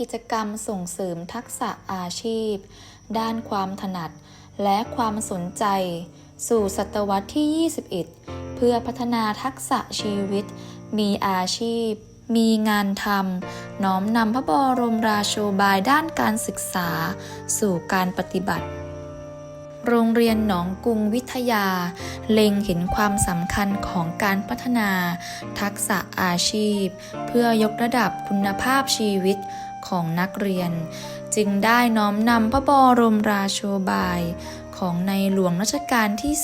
กิจกรรมส่งเสริมทักษะอาชีพ ด้านความถนัด และความสนใจ สู่ศตวรรษที่ 21 เพื่อพัฒนาทักษะชีวิต มีอาชีพ มีงานทำน้อมนำพระบรมราโชบายด้านการศึกษา สู่การปฏิบัติโรงเรียนหนองกรุงวิทยา เล็งเห็นความสำคัญของการพัฒนา ทักษะอาชีพ เพื่อยกระดับคุณภาพชีวิต ของนักเรียน จึงได้น้อมนำพระบรมราโชบายของในหลวงรัชกาลที่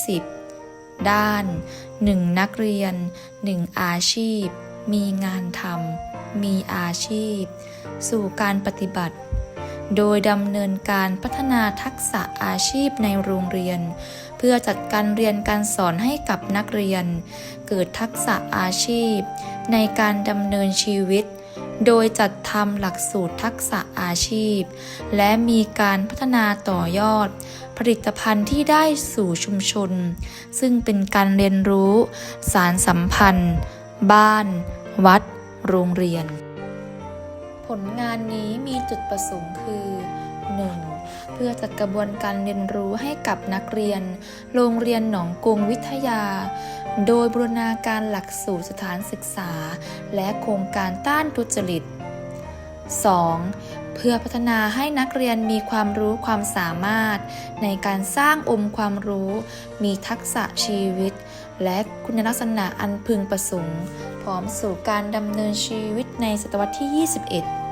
10 ด้าน 1. นักเรียน1อาชีพ มีงานทำมีอาชีพ สู่การปฏิบัติ โดยดำเนินการพัฒนาทักษะอาชีพในโรงเรียน เพื่อจัดการเรียนการสอนให้กับนักเรียน เกิดทักษะอาชีพ ในการดำเนินชีวิต โดยจัดทำหลักสูตรทักษะอาชีพ และมีการพัฒนาต่อยอด ผลิตภัณฑ์ที่ได้สู่ชุมชน ซึ่งเป็นการเรียนรู้ สารสัมพันธ์ บ้าน วัด โรงเรียน ผลงานนี้มีจุดประสงค์คือ 1. เพื่อจัดกระบวนการเรียนรู้ให้กับนักเรียน โรงเรียนหนองกรุงวิทยา โดยบูรณาการหลักสูตรสถานศึกษา และโครงการต้านทุจริต 2. เพื่อพัฒนาให้นักเรียนมีความรู้ความสามารถ ในการสร้างองค์ความรู้ มีทักษะชีวิต และคุณลักษณะอันพึงประสงค์ พร้อมสู่การดำเนินชีวิตในศตวรรษที่ 21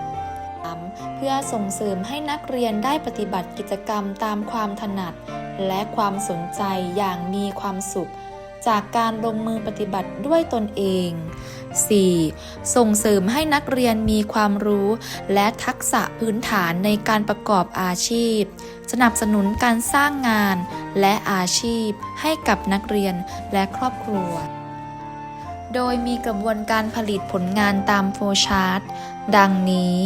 3. เพื่อส่งเสริมให้นักเรียนได้ปฏิบัติกิจกรรมตามความถนัด และความสนใจอย่างมีความสุข จากการลงมือปฏิบัติด้วยตนเอง 4. ส่งเสริมให้นักเรียนมีความรู้ และทักษะพื้นฐานในการประกอบอาชีพ สนับสนุนการสร้างงาน และอาชีพ ให้กับนักเรียนและครอบครัว โดยมีกระบวนการผลิตผลงานตามโฟชาร์ตดังนี้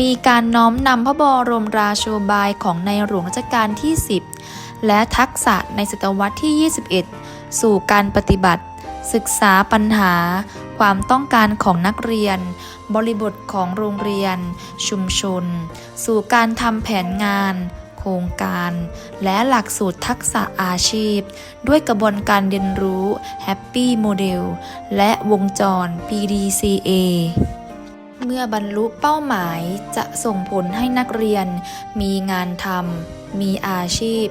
มีการน้อมนำพระบรมราโชบายของในหลวงรัชกาลที่ 10 และทักษะในศตวรรษที่ 21 สู่การปฏิบัติ ศึกษาปัญหา ความต้องการของนักเรียน บริบทของโรงเรียน ชุมชน สู่การทำแผนงาน โครงการ และหลักสูตรทักษะอาชีพ ด้วยกระบวนการเรียนรู้ Happy Model และวงจร PDCA เมื่อบรรลุเป้าหมายจะส่งผลให้นักเรียน มีงานทำ มีอาชีพ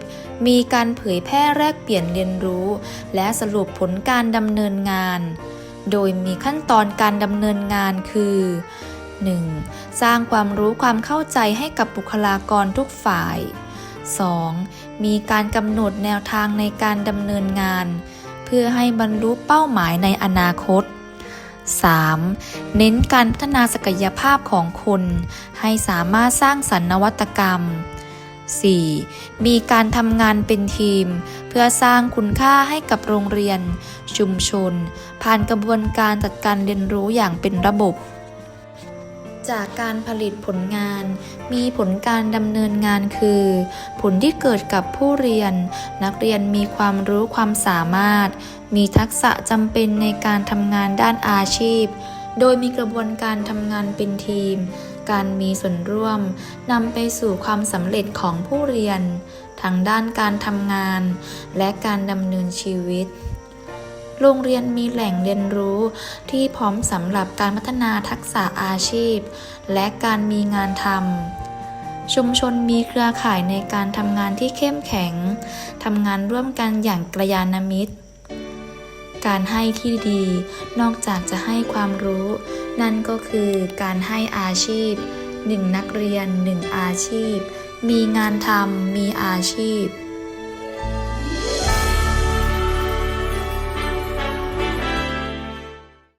มีการเผยแพร่แลกเปลี่ยนเรียนรู้ และสรุปผลการดำเนินงาน โดยมีขั้นตอนการดำเนินงานคือ 1. สร้างความรู้ความเข้าใจให้กับบุคลากรทุกฝ่าย 2. มีการกำหนดแนวทางในการดำเนินงาน เพื่อให้บรรลุเป้าหมายในอนาคต 3. เน้นการพัฒนาศักยภาพของคน ให้สามารถสร้างสรรค์นวัตกรรม 4. มีการทำงานเป็นทีม เพื่อสร้างคุณค่าให้กับโรงเรียน ชุมชน ผ่านกระบวนการจัดการเรียนรู้อย่างเป็นระบบ จากการผลิตผลงาน มีผลการดำเนินงานคือ ผลที่เกิดกับผู้เรียน นักเรียนมีความรู้ความสามารถ มีทักษะจำเป็นในการทำงานด้านอาชีพ โดยมีกระบวนการทำงานเป็นทีม การมีส่วนร่วมนำไปสู่ความสำเร็จของผู้เรียน ทางด้านการทำงาน และการดำเนินชีวิต โรงเรียนมีแหล่งเรียนรู้ ที่พร้อมสำหรับการพัฒนาทักษะอาชีพ และการมีงานทำ ชุมชนมีเครือข่ายในการทำงานที่เข้มแข็ง ทำงานร่วมกันอย่างกระยาณมิตร การให้ที่ดี นอกจากจะให้ความรู้ นั่นก็คือการให้อาชีพ 1 นักเรียน 1 อาชีพ มีงานทำมีอาชีพ